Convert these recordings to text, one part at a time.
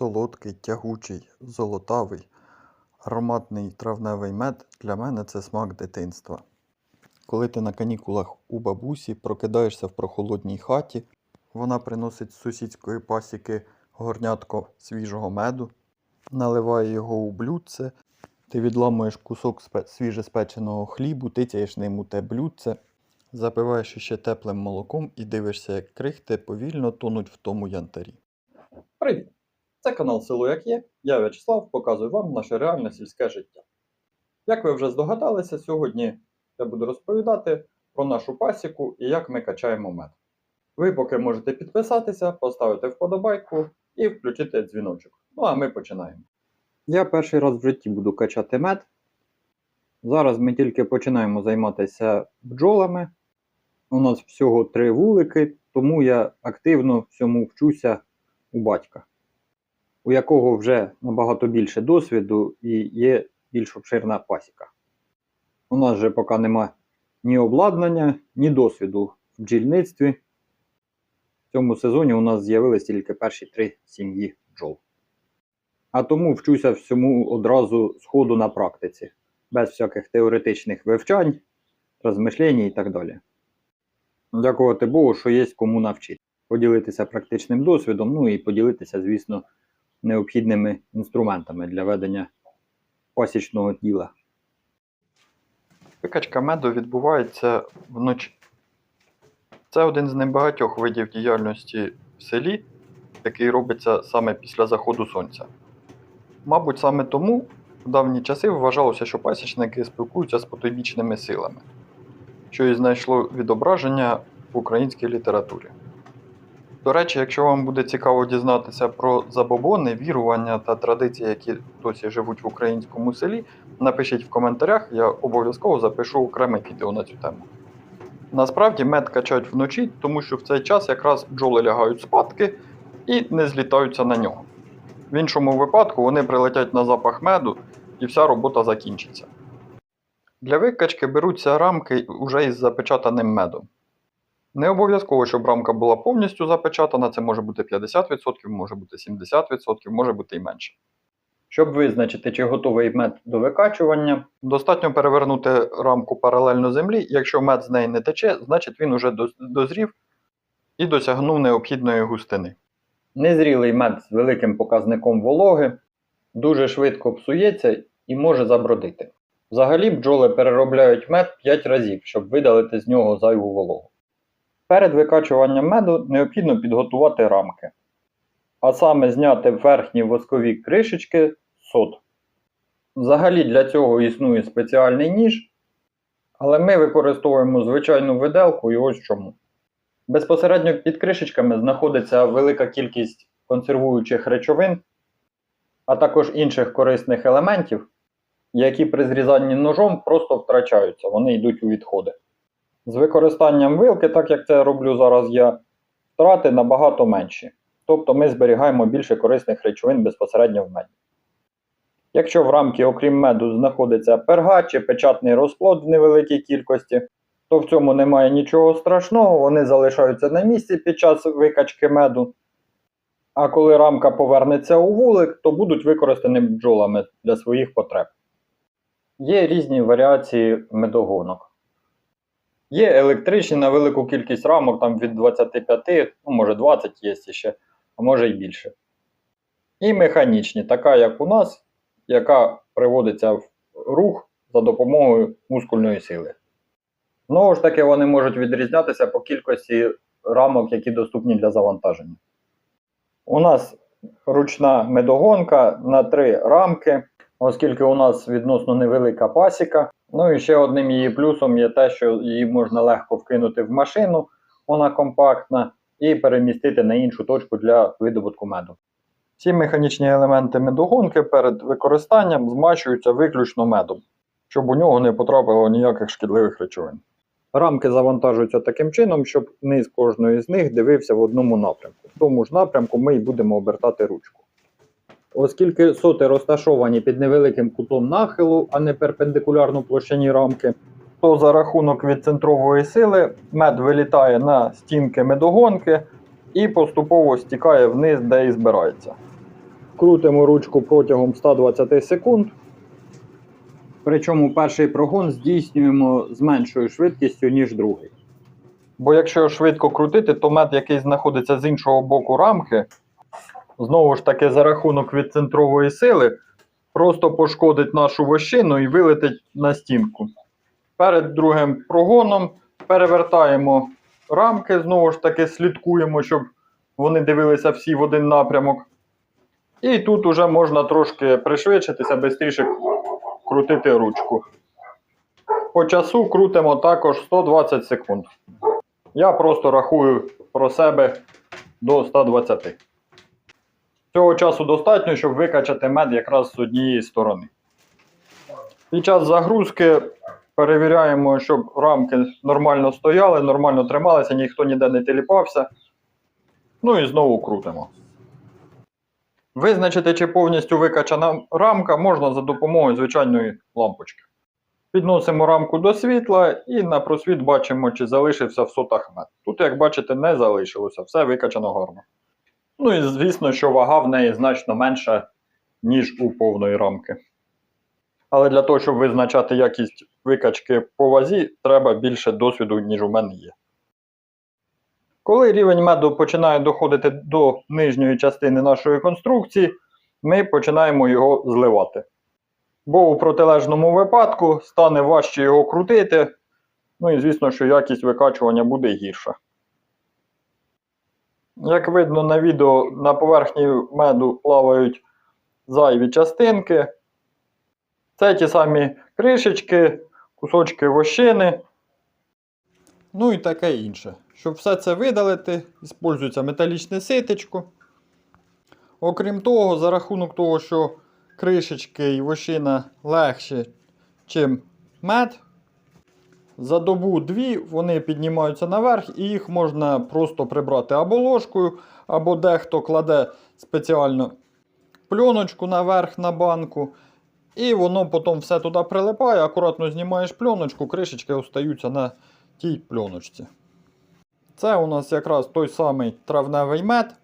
солодкий, тягучий, золотавий, ароматний травневий мед для мене це смак дитинства. Коли ти на канікулах у бабусі прокидаєшся в прохолодній хаті, вона приносить з сусідської пасіки горнятко свіжого меду, наливає його у блюдце, ти відламуєш кусок спе- свіжеспеченого хлібу, тицяєш ним у те блюдце, запиваєш ще теплим молоком і дивишся, як крихти повільно тонуть в тому янтарі. Привіт! Це канал Село Як Є. Я В'ячеслав, показую вам наше реальне сільське життя. Як ви вже здогадалися, сьогодні я буду розповідати про нашу пасіку і як ми качаємо мед. Ви поки можете підписатися, поставити вподобайку і включити дзвіночок. Ну а ми починаємо. Я перший раз в житті буду качати мед. Зараз ми тільки починаємо займатися бджолами. У нас всього три вулики, тому я активно всьому вчуся у батька, у якого вже набагато більше досвіду і є більш обширна пасіка. У нас же поки нема ні обладнання, ні досвіду в бджільництві. В цьому сезоні у нас з'явились тільки перші три сім'ї бджол. А тому вчуся всьому одразу з ходу на практиці, без всяких теоретичних вивчань, розмишлень і так далі. Дякувати Богу, що є кому навчити поділитися практичним досвідом, ну і поділитися, звісно, необхідними інструментами для ведення пасічного діла. Викачка меду відбувається вночі. Це один з небагатьох видів діяльності в селі, який робиться саме після заходу сонця. Мабуть, саме тому в давні часи вважалося, що пасічники спілкуються з потойбічними силами, що і знайшло відображення в українській літературі. До речі, якщо вам буде цікаво дізнатися про забобони, вірування та традиції, які досі живуть в українському селі, напишіть в коментарях, я обов'язково запишу окреме відео на цю тему. Насправді мед качають вночі, тому що в цей час якраз бджоли лягають спадки і не злітаються на нього. В іншому випадку вони прилетять на запах меду і вся робота закінчиться. Для викачки беруться рамки уже із запечатаним медом. Не обов'язково, щоб рамка була повністю запечатана, це може бути 50%, може бути 70%, може бути і менше. Щоб визначити, чи готовий мед до викачування, достатньо перевернути рамку паралельно землі. Якщо мед з неї не тече, значить він уже дозрів і досягнув необхідної густини. Незрілий мед з великим показником вологи дуже швидко псується і може забродити. Взагалі бджоли переробляють мед 5 разів, щоб видалити з нього зайву вологу. Перед викачуванням меду необхідно підготувати рамки, а саме зняти верхні воскові кришечки сот. Взагалі для цього існує спеціальний ніж, але ми використовуємо звичайну виделку і ось чому. Безпосередньо під кришечками знаходиться велика кількість консервуючих речовин, а також інших корисних елементів, які при зрізанні ножом просто втрачаються, вони йдуть у відходи. З використанням вилки, так як це роблю зараз я, втрати набагато менші. Тобто ми зберігаємо більше корисних речовин безпосередньо в меді. Якщо в рамці, окрім меду, знаходиться перга чи печатний розплод в невеликій кількості, то в цьому немає нічого страшного, вони залишаються на місці під час викачки меду. А коли рамка повернеться у вулик, то будуть використані бджолами для своїх потреб. Є різні варіації медогонок. Є електричні на велику кількість рамок, там від 25, ну може 20 є ще, а може й більше. І механічні, така як у нас, яка приводиться в рух за допомогою мускульної сили. Знову ж таки, вони можуть відрізнятися по кількості рамок, які доступні для завантаження. У нас ручна медогонка на три рамки, оскільки у нас відносно невелика пасіка. Ну і ще одним її плюсом є те, що її можна легко вкинути в машину, вона компактна, і перемістити на іншу точку для видобутку меду. Ці механічні елементи медогонки перед використанням змащуються виключно медом, щоб у нього не потрапило ніяких шкідливих речовин. Рамки завантажуються таким чином, щоб низ кожної з них дивився в одному напрямку. В тому ж напрямку ми й будемо обертати ручку. Оскільки соти розташовані під невеликим кутом нахилу, а не перпендикулярно площині рамки, то за рахунок відцентрової сили мед вилітає на стінки медогонки і поступово стікає вниз, де і збирається. Крутимо ручку протягом 120 секунд. Причому перший прогон здійснюємо з меншою швидкістю, ніж другий. Бо якщо швидко крутити, то мед, який знаходиться з іншого боку рамки, знову ж таки за рахунок відцентрової сили, просто пошкодить нашу вощину і вилетить на стінку. Перед другим прогоном перевертаємо рамки, знову ж таки слідкуємо, щоб вони дивилися всі в один напрямок. І тут уже можна трошки пришвидшитися, швидше крутити ручку. По часу крутимо також 120 секунд. Я просто рахую про себе до 120. Цього часу достатньо, щоб викачати мед якраз з однієї сторони. Під час загрузки перевіряємо, щоб рамки нормально стояли, нормально трималися, ніхто ніде не теліпався. Ну і знову крутимо. Визначити, чи повністю викачана рамка можна за допомогою звичайної лампочки. Підносимо рамку до світла і на просвіт бачимо, чи залишився в сотах мед. Тут, як бачите, не залишилося, все викачано гарно. Ну і звісно, що вага в неї значно менша, ніж у повної рамки. Але для того, щоб визначати якість викачки по вазі, треба більше досвіду, ніж у мене є. Коли рівень меду починає доходити до нижньої частини нашої конструкції, ми починаємо його зливати. Бо у протилежному випадку стане важче його крутити, ну і звісно, що якість викачування буде гірша. Як видно на відео, на поверхні меду плавають зайві частинки. Це ті самі кришечки, кусочки вощини. Ну і таке інше. Щоб все це видалити, використовується металічне ситечко. Окрім того, за рахунок того, що кришечки і вощина легше, чим мед, за добу-дві вони піднімаються наверх і їх можна просто прибрати або ложкою, або дехто кладе спеціально пленочку наверх на банку. І воно потім все туди прилипає, акуратно знімаєш пленочку, кришечки остаються на тій пленочці. Це у нас якраз той самий травневий мед.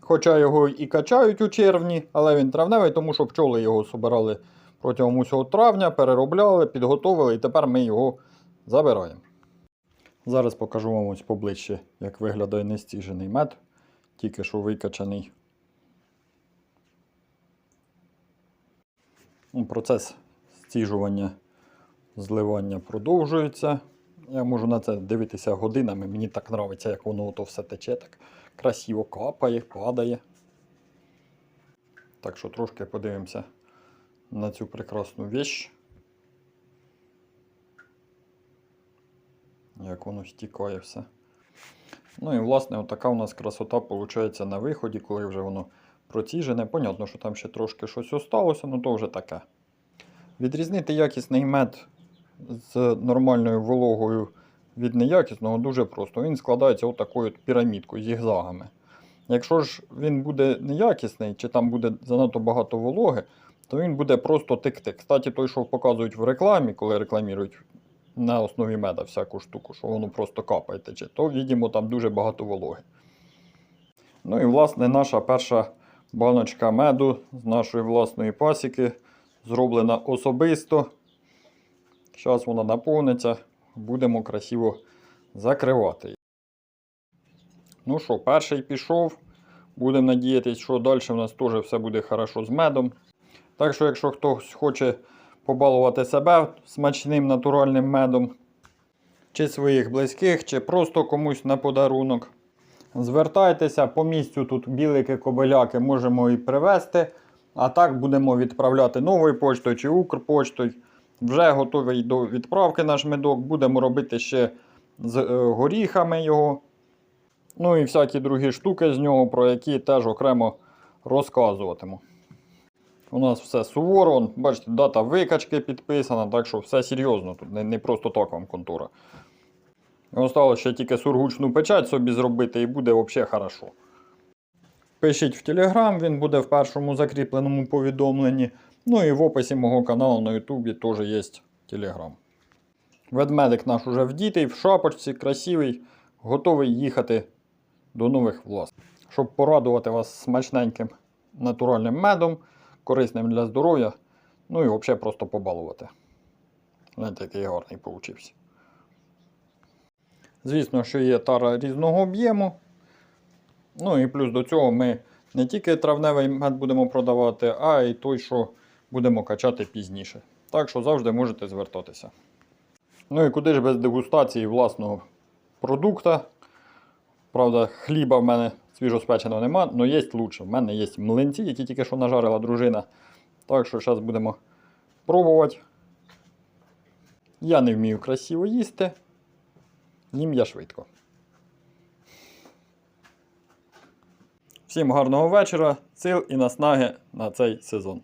Хоча його і качають у червні, але він травневий, тому що пчоли його собирали протягом усього травня, переробляли, підготовили і тепер ми його забираємо. Зараз покажу вам ось поближче, як виглядає нестіжений мед, тільки що викачаний. Ну, Процес стіжування, зливання продовжується. Я можу на це дивитися годинами. Мені так подобається, як воно то все тече, так красиво капає, падає. Так що трошки подивимося на цю прекрасну віч. Як воно стікає все. Ну і власне отака у нас красота виходить на виході, коли вже воно проціжене. Понятно, що там ще трошки щось осталося, ну то вже таке. Відрізнити якісний мед з нормальною вологою від неякісного дуже просто. Він складається отакою от пірамідкою зігзагами. Якщо ж він буде неякісний, чи там буде занадто багато вологи, то він буде просто текти. Кстати, той, що показують в рекламі, коли рекламують на основі меда всяку штуку, що воно просто капає тече, то видимо там дуже багато вологи. Ну і власне наша перша баночка меду з нашої власної пасіки зроблена особисто. Зараз вона наповниться, будемо красиво закривати. Ну що, перший пішов. Будемо надіятися, що далі в нас теж все буде хорошо з медом. Так що, якщо хтось хоче побалувати себе смачним натуральним медом, чи своїх близьких, чи просто комусь на подарунок, звертайтеся по місцю тут білики, кобиляки можемо і привезти. А так будемо відправляти новою почтою чи Укрпочтою. Вже готовий до відправки наш медок. Будемо робити ще з е, горіхами його. Ну і всякі другі штуки з нього, про які теж окремо розказуватиму. У нас все суворо, бачите, дата викачки підписана, так що все серйозно, тут не, не просто так вам контура. Осталось ще тільки сургучну печать собі зробити і буде взагалі хорошо. Пишіть в Телеграм, він буде в першому закріпленому повідомленні. Ну і в описі мого каналу на Ютубі теж є Телеграм. Ведмедик наш уже вдітий, в шапочці, красивий, готовий їхати до нових власників. Щоб порадувати вас смачненьким натуральним медом, корисним для здоров'я. Ну і взагалі просто побалувати. Знаєте, який гарний получився. Звісно, що є тара різного об'єму. Ну і плюс до цього ми не тільки травневий мед будемо продавати, а й той, що будемо качати пізніше. Так що завжди можете звертатися. Ну і куди ж без дегустації власного продукта. Правда, хліба в мене свіжоспеченого нема, але є лучше. В мене є млинці, які тільки що нажарила дружина. Так що зараз будемо пробувати. Я не вмію красиво їсти. Їм я швидко. Всім гарного вечора, сил і наснаги на цей сезон.